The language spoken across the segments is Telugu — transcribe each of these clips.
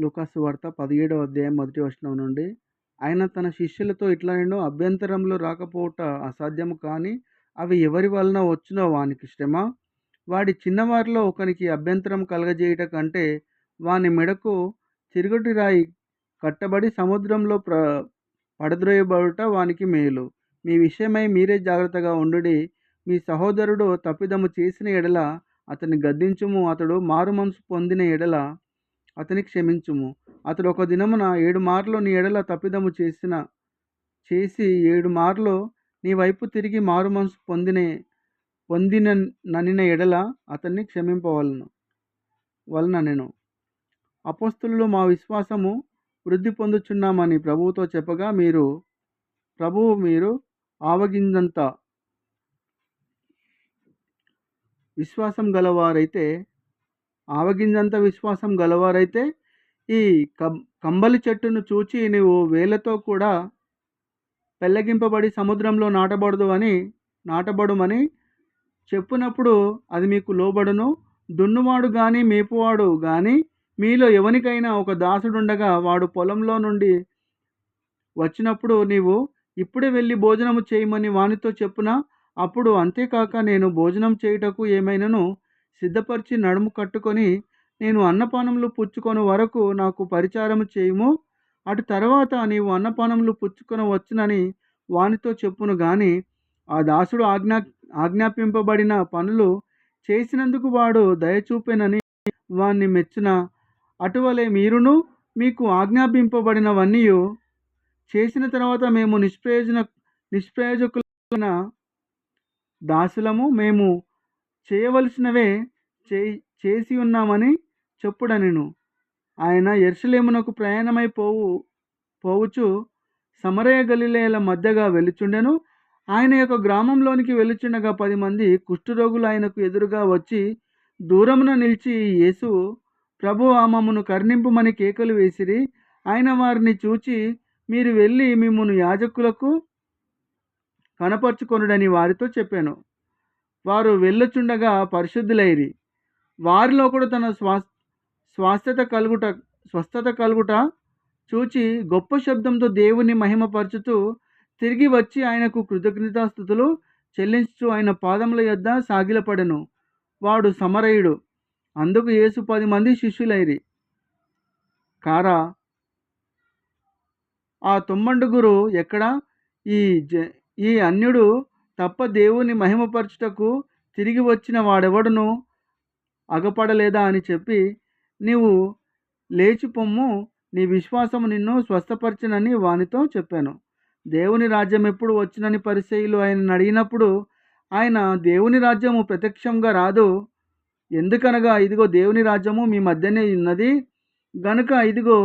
లూకాసు వార్త పదిహేడవ అధ్యాయం మొదటి వచనం నుండి ఆయన తన శిష్యులతో ఇట్లా నేను అభ్యంతరంలో రాకపోవట అసాధ్యము కానీ అవి ఎవరి వలన వచ్చినో వానికి శ్రమ. వాడి చిన్నవారిలో ఒకనికి అభ్యంతరం కలగజేయుట కంటే వాని మెడకు చిరుగటి రాయి కట్టబడి సముద్రంలో ప్ర పడద్రోయబడుట వానికి మేలు. మీ విషయమై మీరే జాగ్రత్తగా ఉండుడి. మీ సహోదరుడు తప్పిదము చేసిన ఎడల అతన్ని గద్దించుము. అతడు మారు మనసు పొందిన ఎడల అతని క్షమించుము. అతడు ఒక దినమున ఏడు మార్లు నీ ఎడల తప్పిదము చేసిన చేసి ఏడు మార్లు నీ వైపు తిరిగి మారు మనసు పొందిన పొందిన ననిన ఎడల అతన్ని క్షమింపవలను వలన నేను అపోస్తులు మా విశ్వాసము వృద్ధి పొందుచున్నామని ప్రభువుతో చెప్పగా మీరు ప్రభువు మీరు ఆవగిందంత విశ్వాసం గలవారైతే ఆవగింజంత విశ్వాసం గలవారైతే ఈ కం కంబలి చెట్టును చూచి నీవు వేలతో కూడా పెళ్ళగింపబడి సముద్రంలో నాటబడదు అని నాటబడుమని చెప్పినప్పుడు అది మీకు లోబడును. దున్నువాడు కానీ మేపువాడు కానీ మీలో ఎవనికైనా ఒక దాసుడుండగా వాడు పొలంలో నుండి వచ్చినప్పుడు నీవు ఇప్పుడే వెళ్ళి భోజనము చేయమని వానితో చెప్పున? అప్పుడు అంతేకాక నేను భోజనం చేయుటకు ఏమైనాను? సిద్ధపరిచి నడుము కట్టుకొని నేను అన్నపానములు పుచ్చుకొని వరకు నాకు పరిచారము చేయము. అటు తర్వాత నీవు అన్నపానములు పుచ్చుకొని వచ్చునని వానితో చెప్పును గాని ఆ దాసుడు ఆజ్ఞా ఆజ్ఞాపింపబడిన పనులు చేసినందుకు వాడు దయచూపెనని వాణ్ణి మెచ్చిన. అటువలే మీరును మీకు ఆజ్ఞాపింపబడినవన్నీ చేసిన తర్వాత మేము నిష్ప్రయోజన నిష్ప్రయోజకులైన దాసులము. మేము చేయవలసినవే చే చేసి ఉన్నామని చెప్పుడనెను. ఆయన ఎర్షలేమునకు ప్రయాణమై పోవు పోవచ్చు సమరయ గలిలేల మధ్యగా వెలుచుండెను ఆయన యొక్క గ్రామంలోనికి వెలుచుండగా పది మంది కుష్ఠరోగులు ఆయనకు ఎదురుగా వచ్చి దూరమున నిలిచి యేసు ప్రభు ఆమమును కర్ణింపుమని కేకలు వేసిరి. ఆయన వారిని చూచి మీరు వెళ్ళి మిమ్మను యాజకులకు కనపరుచుకొనుడని వారితో చెప్పాను. వారు వెళ్ళచుండగా పరిశుద్ధులైరి. వారిలో కూడా తన స్వా స్వాస్థత కలుగుట స్వస్థత కలుగుట చూచి గొప్ప శబ్దంతో దేవుని మహిమపరచుతూ తిరిగి వచ్చి ఆయనకు కృతజ్ఞతాస్థుతులు చెల్లించు ఆయన పాదముల యొద్ద సాగిలపడెను. వాడు సమరయుడు. అందుకు యేసు పది మంది శిష్యులైరి. కారా ఆ తుమ్మండుగురు ఎక్కడ? ఈ జ ఈ అన్యుడు తప్ప దేవుని మహిమపరచుటకు తిరిగి వచ్చిన వాడెవడును? అగపడలేదా అని చెప్పి నీవు లేచి పొమ్ము నీ విశ్వాసము నిన్ను స్వస్థపరచనని వానితో చెప్పాను. దేవుని రాజ్యం ఎప్పుడు వచ్చినని పరిచయులు ఆయన అడిగినప్పుడు ఆయన దేవుని రాజ్యము ప్రత్యక్షంగా రాదు. ఎందుకనగా ఇదిగో దేవుని రాజ్యము మీ మధ్యనే ఉన్నది. గనుక ఇదిగో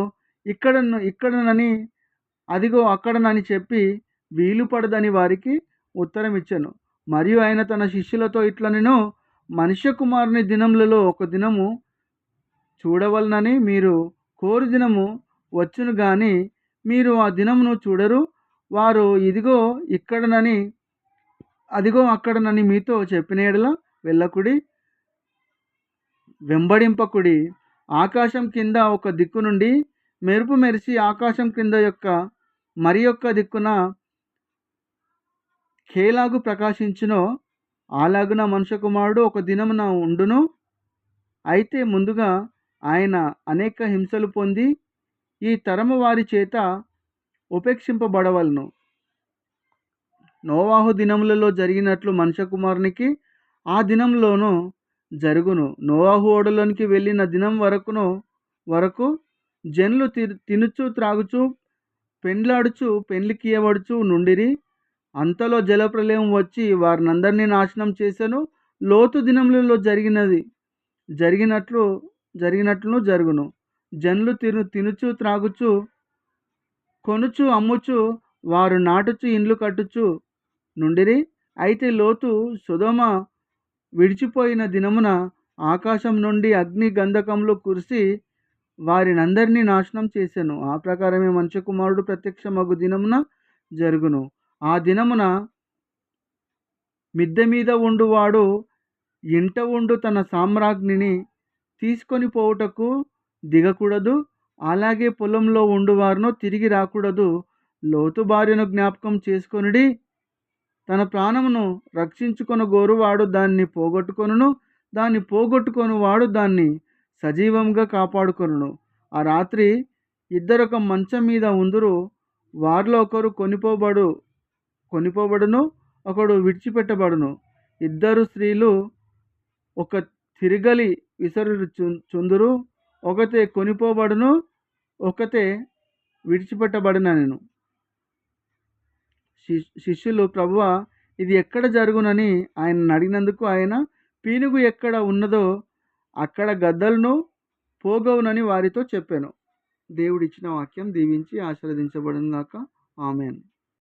ఇక్కడ ఇక్కడనని అదిగో అక్కడనని చెప్పి వీలు పడదని వారికి ఉత్తరం ఇచ్చాను మరియు ఆయన తన శిష్యులతో ఇట్లా నేను మనుష్య కుమారుని దినములలో ఒక దినము చూడవలనని మీరు కోరు దినము వచ్చును కానీ మీరు ఆ దినమును చూడరు. వారు ఇదిగో ఇక్కడనని అదిగో అక్కడనని మీతో చెప్పిన ఎడల వెళ్ళకుడి వెంబడింపకుడి. ఆకాశం కింద ఒక దిక్కు నుండి మెరుపు మెరిసి ఆకాశం కింద యొక్క మరి యొక్క దిక్కున కేలాగు ప్రకాశించునో అలాగున మనుష్య కుమారుడు ఒక దినమున ఉండును. అయితే ముందుగా ఆయన అనేక హింసలు పొంది ఈ తరము వారి చేత ఉపేక్షింపబడవలను. నోవాహు దినములలో జరిగినట్లు మనుష్య కుమారునికి ఆ దినంలోనూ జరుగును. నోవాహు ఓడలోనికి వెళ్ళిన దినం వరకును వరకు జనులు తి తినుచు త్రాగుచు పెండ్లాడుచు పెండ్లికియబడుచు నుండిరి. అంతలో జలప్రలయం వచ్చి వారినందరినీ నాశనం చేశాను. లోతు దినములలో జరిగినది జరిగినట్లు జరిగినట్లు జరుగును. జనులు తిను తినుచు త్రాగుచు కొనుచు అమ్ముచు వారు నాటుచు ఇండ్లు కట్టుచు నుండిరి. అయితే లోతు సుధమ విడిచిపోయిన దినమున ఆకాశం నుండి అగ్ని గంధకంలో కురిసి వారినందరినీ నాశనం చేశాను. ఆ ప్రకారమే మనుష్య కుమారుడు ప్రత్యక్షమగు దినమున జరుగును. ఆ దినమున మిద్దె మీద ఉండువాడు ఇంట ఉండు తన సామ్రాజ్ఞిని తీసుకొని పోవుటకు దిగకూడదు అలాగే పొలంలో ఉండువారును తిరిగి రాకూడదు. లోతు భార్యను జ్ఞాపకం చేసుకొనిడి. తన ప్రాణమును రక్షించుకొని గోరువాడు దాన్ని పోగొట్టుకొనును దాన్ని పోగొట్టుకొని వాడు దాన్ని సజీవంగా కాపాడుకొనును. ఆ రాత్రి ఇద్దరొక మంచం మీద ఉందురు వారిలో ఒకరు కొనిపోబడు కొనిపోబడును ఒకడు విడిచిపెట్టబడును. ఇద్దరు స్త్రీలు ఒక తిరగలి విసరు చుందురు ఒకతే కొనిపోబడును ఒకతే విడిచిపెట్టబడినను శిష్యులు ప్రభువ ఇది ఎక్కడ జరుగునని ఆయన అడిగినందుకు ఆయన పీనుగు ఎక్కడ ఉన్నదో అక్కడ గద్దలను పోగవునని వారితో చెప్పాను. దేవుడిచ్చిన వాక్యం దీవించి ఆశీర్వదించబడినాక ఆమెను.